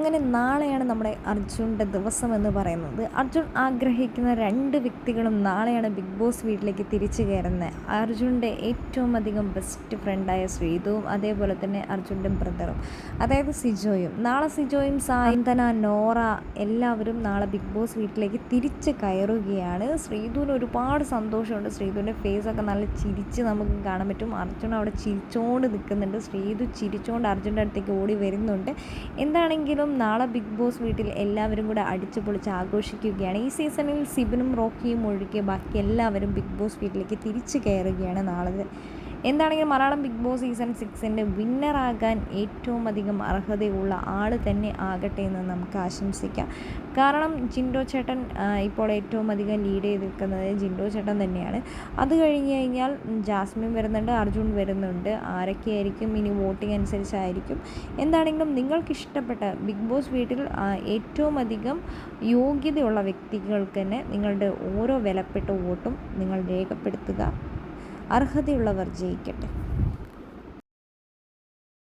അങ്ങനെ നാളെയാണ് നമ്മുടെ അർജുന്റെ ദിവസം എന്ന് പറയുന്നത്. അർജുൻ ആഗ്രഹിക്കുന്ന രണ്ട് വ്യക്തികളും നാളെയാണ് ബിഗ് ബോസ് വീട്ടിലേക്ക് തിരിച്ചു കയറുന്നത് അർജുന്റെ ഏറ്റവും അധികം ബെസ്റ്റ് ഫ്രണ്ടായ ശ്രീതുവും അതേപോലെ തന്നെ അർജുന്റെ ബ്രദറും അതായത് സിജോയും. നാളെ സിജോയും സായന്തന നോറ എല്ലാവരും നാളെ ബിഗ് ബോസ് വീട്ടിലേക്ക് തിരിച്ച് കയറുകയാണ്. ശ്രീതുവിന് ഒരുപാട് സന്തോഷമുണ്ട്. ശ്രീതുവിന്റെ ഫേസൊക്കെ നല്ല ചിരിച്ച് നമുക്ക് കാണാൻ പറ്റും. അർജുൻ അവിടെ ചിരിച്ചോണ്ട് നിൽക്കുന്നുണ്ട്. ശ്രീതു ചിരിച്ചുകൊണ്ട് അർജുന്റെ അടുത്തേക്ക് ഓടി വരുന്നുണ്ട്. എന്താണെങ്കിലും നാളെ ബിഗ് ബോസ് വീട്ടിൽ എല്ലാവരും കൂടെ അടിച്ചു പൊളിച്ച് ആഘോഷിക്കുകയാണ്. ഈ സീസണിൽ സിബിനും റോക്കിയും ഒഴികെ ബാക്കി എല്ലാവരും ബിഗ് ബോസ് വീട്ടിലേക്ക് തിരിച്ചു കയറുകയാണ് നാളെ. എന്താണെങ്കിലും മലയാളം ബിഗ് ബോസ് സീസൺ സിക്സിന്റെ വിന്നറാകാൻ ഏറ്റവും അധികം അർഹതയുള്ള ആൾ തന്നെ ആകട്ടെ എന്ന് നമുക്ക് ആശംസിക്കാം. കാരണം ജിൻഡോ ചേട്ടൻ ഇപ്പോൾ ഏറ്റവും അധികം ലീഡ് ചെയ്ത് നിൽക്കുന്നത് ജിൻഡോ ചേട്ടൻ തന്നെയാണ്. അത് കഴിഞ്ഞ് കഴിഞ്ഞാൽ ജാസ്മിൻ വരുന്നുണ്ട് അർജുൻ വരുന്നുണ്ട്. ആരൊക്കെയായിരിക്കും ഇനി വോട്ടിംഗ് അനുസരിച്ചായിരിക്കും? എന്താണെങ്കിലും നിങ്ങൾക്ക് ഇഷ്ടപ്പെട്ട ബിഗ് ബോസ് വീട്ടിൽ ഏറ്റവും അധികം യോഗ്യതയുള്ള വ്യക്തികൾക്ക് തന്നെ നിങ്ങളുടെ ഓരോ വിലപ്പെട്ട വോട്ടും നിങ്ങൾ രേഖപ്പെടുത്തുക. അർഹതയുള്ളവർ ജയിക്കട്ടെ.